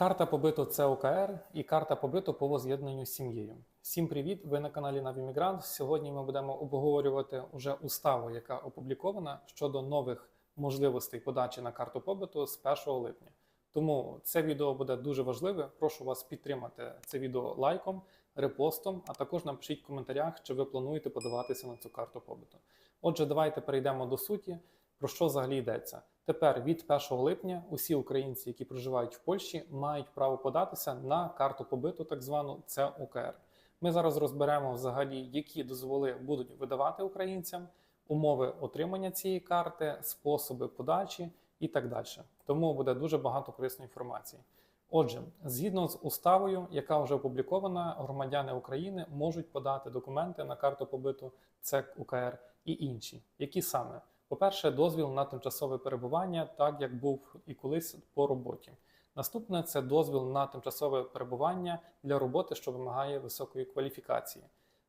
Карта побиту це ОКР і карта побиту по воз'єднанню з сім'єю. Всім привіт! Ви на каналі Навімігрант. Сьогодні ми будемо обговорювати уже уставу, яка опублікована щодо нових можливостей подачі на карту побиту з 1 липня. Тому це відео буде дуже важливе. Прошу вас підтримати це відео лайком, репостом, а також напишіть в коментарях, чи ви плануєте подаватися на цю карту побиту. Отже, давайте перейдемо до суті. Про що взагалі йдеться? Тепер від 1 липня усі українці, які проживають в Польщі, мають право податися на карту побиту, так звану це УКР. Ми зараз розберемо взагалі, які дозволи будуть видавати українцям, умови отримання цієї карти, способи подачі і так далі. Тому буде дуже багато корисної інформації. Отже, згідно з уставою, яка вже опублікована, громадяни України можуть подати документи на карту побиту ЦЕК УКР і інші, які саме. По-перше, дозвіл на тимчасове перебування, так як був і колись по роботі. Наступне це дозвіл на тимчасове перебування для роботи, що вимагає високої кваліфікації.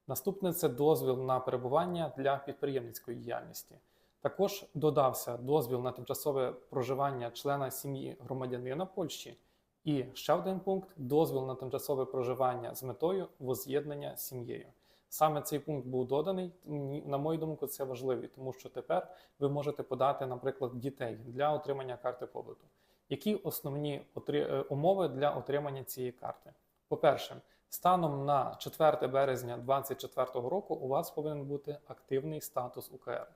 Наступне це дозвіл на перебування для підприємницької діяльності. Також додався дозвіл на тимчасове проживання члена сім'ї громадянина Польщі. І ще один пункт дозвіл на тимчасове проживання з метою воз'єднання з сім'єю. Саме цей пункт був доданий. На мою думку, це важливий, тому що тепер ви можете подати, наприклад, дітей для отримання карти побуту. Які основні е, умови для отримання цієї карти? По-перше, станом на 4 березня 2024 року у вас повинен бути активний статус УКР.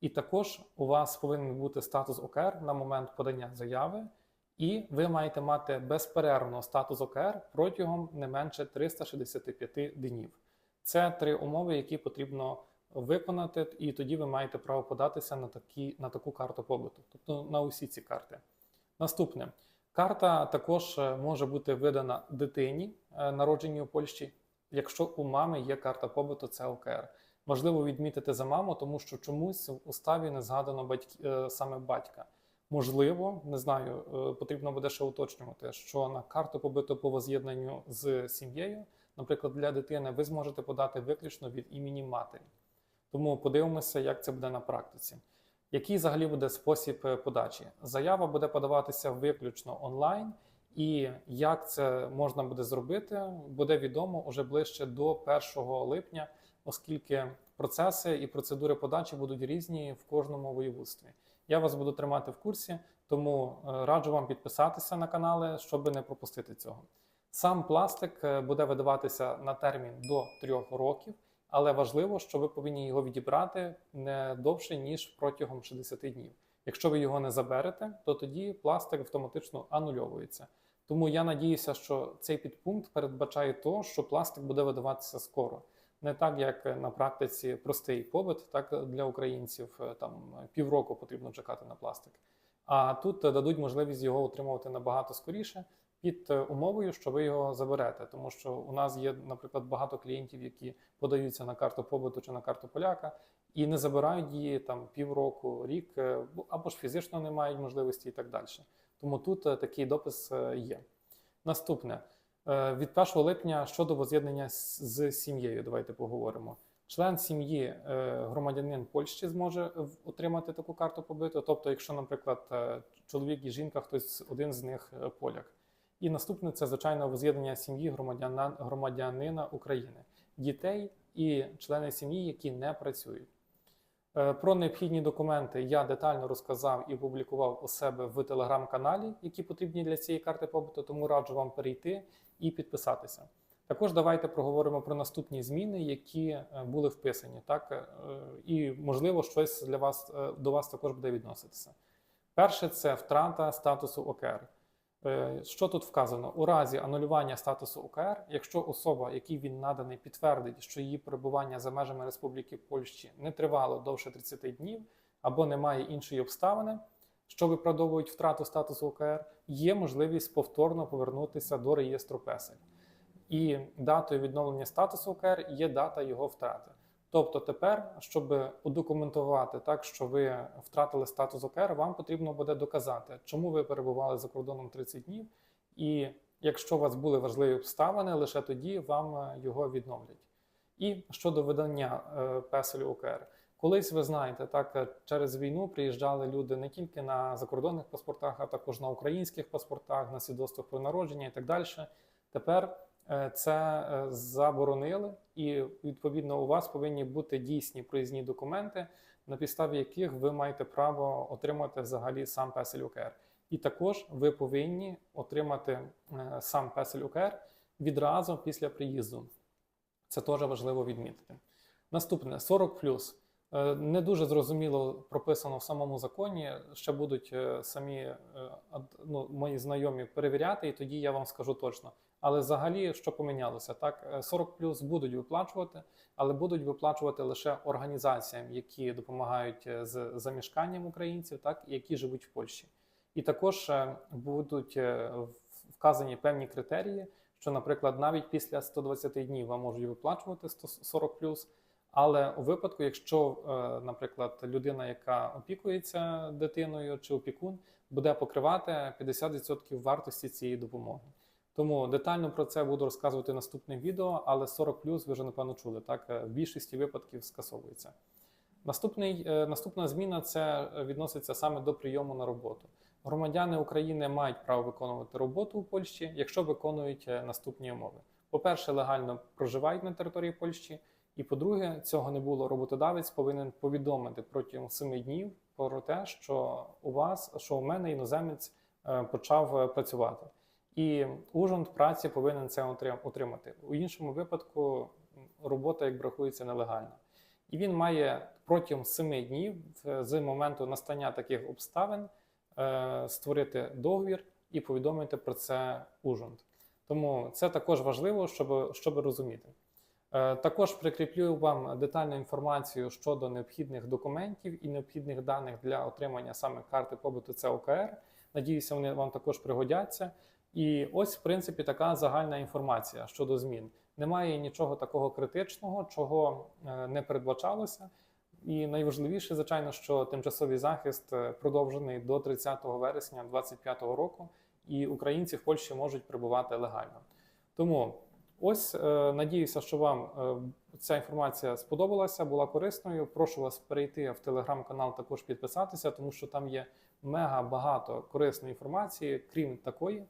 І також у вас повинен бути статус ОКР на момент подання заяви, і ви маєте мати безперервно статус ОКР протягом не менше 365 днів. Це три умови, які потрібно виконати, і тоді ви маєте право податися на, такі, на таку карту побуту, тобто на усі ці карти. Наступне. Карта також е, може бути видана дитині, е, народженій у Польщі, якщо у мами є карта побуту, це ОКР. Важливо відмітити за маму, тому що чомусь в уставі не згадано батьк... е, саме батька. Можливо, не знаю, потрібно буде ще уточнювати, що на карту побиту по воз'єднанню з сім'єю, наприклад, для дитини, ви зможете подати виключно від імені матері. Тому подивимося, як це буде на практиці. Який взагалі буде спосіб е, подачі? Заява буде подаватися виключно онлайн, і як це можна буде зробити, буде відомо уже ближче до 1 липня, оскільки процеси і процедури подачі будуть різні в кожному воєводстві. Я вас буду тримати в курсі, тому е, раджу вам підписатися на канали, щоб не пропустити цього. Сам пластик е, буде видаватися на термін до 3 років, але важливо, що ви повинні його відібрати не довше ніж протягом 60 днів. Якщо ви його не заберете, то тоді пластик автоматично анульовується. Тому я надіюся, що цей підпункт передбачає то, що пластик буде видаватися скоро. Не так, як на практиці простий побит, так для українців е, там півроку потрібно чекати на пластик. А тут дадуть можливість його отримувати набагато скоріше під е, умовою, що ви його заберете. Тому що у нас є, наприклад, багато клієнтів, які подаються на карту побуту чи на карту поляка і не забирають її там півроку, рік, е, або ж фізично не мають можливості і так далі. Тому тут е, такий допис є. Наступне. Від 1 липня щодо воз'єднання з сім'єю, давайте поговоримо. Член сім'ї громадянин Польщі зможе отримати таку карту побиту. Тобто, якщо, наприклад, чоловік і жінка, хтось один з них поляк. І наступне це звичайно воз'єднання сім'ї громадяна, громадянина України, дітей і члени сім'ї, які не працюють. Е, Про необхідні документи я детально розказав і опублікував у себе в телеграм-каналі, які потрібні для цієї карти побуту, тому раджу вам перейти і підписатися. Також давайте проговоримо про наступні зміни, які е, були вписані, так е, і можливо щось для вас до вас також буде відноситися. Перше це втрата статусу ОКР. Е, Що тут вказано? У разі анулювання статусу ОКР, якщо особа, якій він наданий, підтвердить, що її перебування за межами Республіки Польщі не тривало довше 30 днів або немає іншої обставини, що виправдовують втрату статусу ОКР, є можливість повторно повернутися до реєстру песель. І датою відновлення статусу ОКР є дата його втрати. Тобто тепер, щоб удокументувати так, що ви втратили статус ОКР, вам потрібно буде доказати, чому ви перебували за кордоном 30 днів, і якщо у вас були важливі обставини, лише тоді вам е, його відновлять. І щодо видання е, песелю ОКР, Колись ви знаєте, так е, через війну приїжджали люди не тільки на закордонних паспортах, а також на українських паспортах, на свідоцтвах про народження і так далі. Тепер це е, заборонили, і відповідно у вас повинні бути дійсні проїзні документи, на підставі яких ви маєте право отримати взагалі сам песель УКР. І також ви повинні отримати е, сам песель УКР відразу після приїзду. Це теж важливо відмітити. Наступне 40 Е, Не дуже зрозуміло прописано в самому законі. Ще будуть е, самі е, ну, мої знайомі перевіряти, і тоді я вам скажу точно. Але взагалі, що помінялося? Так, е, 40 плюс будуть виплачувати, але будуть виплачувати лише організаціям, які допомагають е, з замішканням українців, так які живуть в Польщі. І також е, будуть е, вказані певні критерії, що, наприклад, навіть після 120 днів вам можуть виплачувати 140 плюс. Але у випадку, якщо, е, наприклад, людина, яка опікується дитиною чи опікун, буде покривати 50% вартості цієї допомоги. Тому детально про це буду розказувати в наступних відео, але 40 ви вже напевно чули. Так е, в більшості випадків скасовується. Наступний, е, наступна зміна це відноситься саме до прийому на роботу. Громадяни України мають право виконувати роботу у Польщі, якщо виконують е, наступні умови. По-перше, легально проживають на території Польщі. І по-друге, цього не було. Роботодавець повинен повідомити протягом 7 днів про те, що у вас, що у мене іноземець почав працювати. І ужонт праці повинен це отримати. У іншому випадку робота як рахується нелегальна. І він має протягом 7 днів е, з моменту настання таких обставин е, створити договір і повідомити про це ужонт. Тому це також важливо, щоб, щоб розуміти. Е, Також прикріплю вам детальну інформацію щодо необхідних документів і необхідних даних для отримання саме карти побуту ЦОКР. Надіюся, вони вам також пригодяться. І ось, в принципі, така загальна інформація щодо змін. Немає нічого такого критичного, чого е, не передбачалося. І найважливіше, звичайно, що тимчасовий захист е, продовжений до 30 вересня 2025 року, і українці в Польщі можуть прибувати легально. Тому ось е, надіюся, що вам ця інформація сподобалася, була корисною. Прошу вас перейти в телеграм-канал, також підписатися, тому що там є мега багато корисної інформації, крім такої.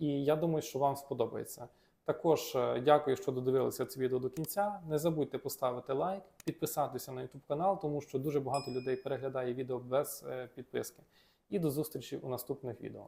І я думаю, що вам сподобається. Також е, дякую, що додивилися це відео до кінця. Не забудьте поставити лайк, підписатися на YouTube канал, тому що дуже багато людей переглядає відео без е, підписки. І до зустрічі у наступних відео.